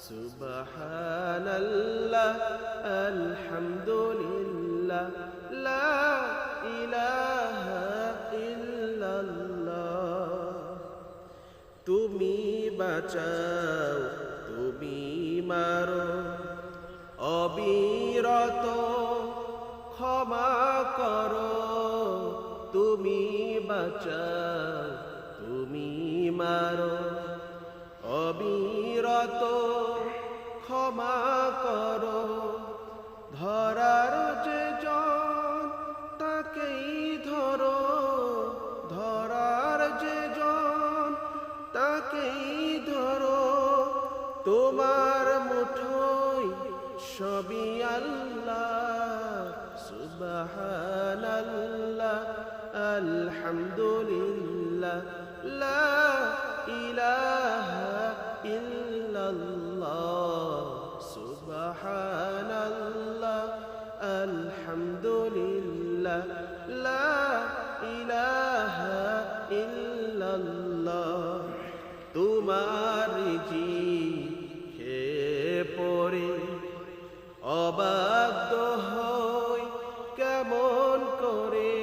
سبحان الله الحمد لله لا إله إلا الله তুমি বাঁচাও তুমি মারো অবিরত ক্ষমা করো তুমি বাঁচাও তুমি মারো তাকেই ধরো। তোমার মুঠোই সবই আল্লাহ, সুবহানাল্লাহ, আলহামদুলিল্লাহ, লা ইলাহা ইল্লাল্লাহ, সুবহানাল্লাহ, আলহামদুলিল্লাহ, লা ইলাহা ইল্লাল্লাহ। তোমার জি হে পরে অবাধ্য হই কেমন করে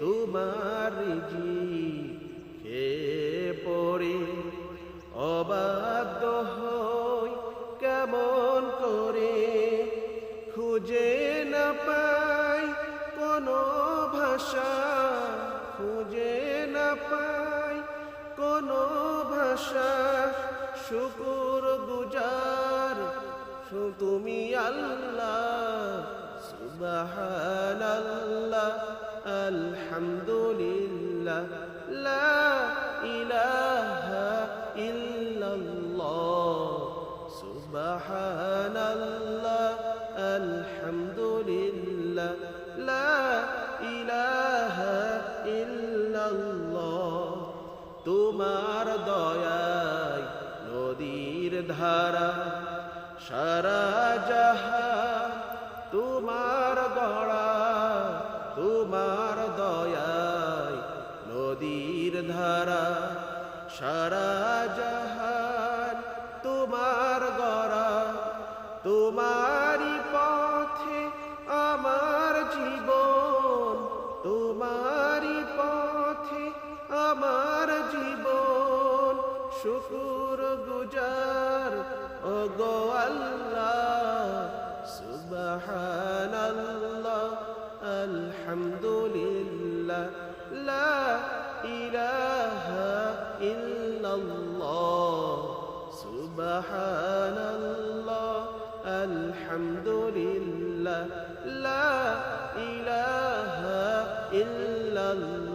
তোমার জি হে পরে অবাধ্য হই কেমন করে খুঁজে না পাই কোনো ভাষা, খুঁজে না পাই ভাষা শুকুর গুজার। তুমি আল্লাহ, সুবহানাল্লাহ, আলহামদুলিল্লাহ, লা ইলাহা ইল্লাল্লাহ, সুবহানাল্লাহ, আলহামদুলিল্লাহ, লা ইলাহা ইল্লাল্লাহ। তোমার নদীর ধারা সারা যাহা তোমার গড়া তোমার দয়ায় নদীর ধারা সারা জাহান শুকুর গুজার ও গো আল্লাহ, সুবহানাল্লাহ, আলহামদুলিল্লাহ, লা ইলাহা ইল্লাল্লাহ, সুবহানাল্লাহ, আলহামদুলিল্লাহ, লা ইলাহা ইল্লাল্লাহ।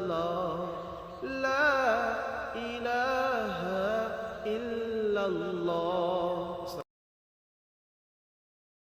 লা ইলাহা ইল্লাল্লাহ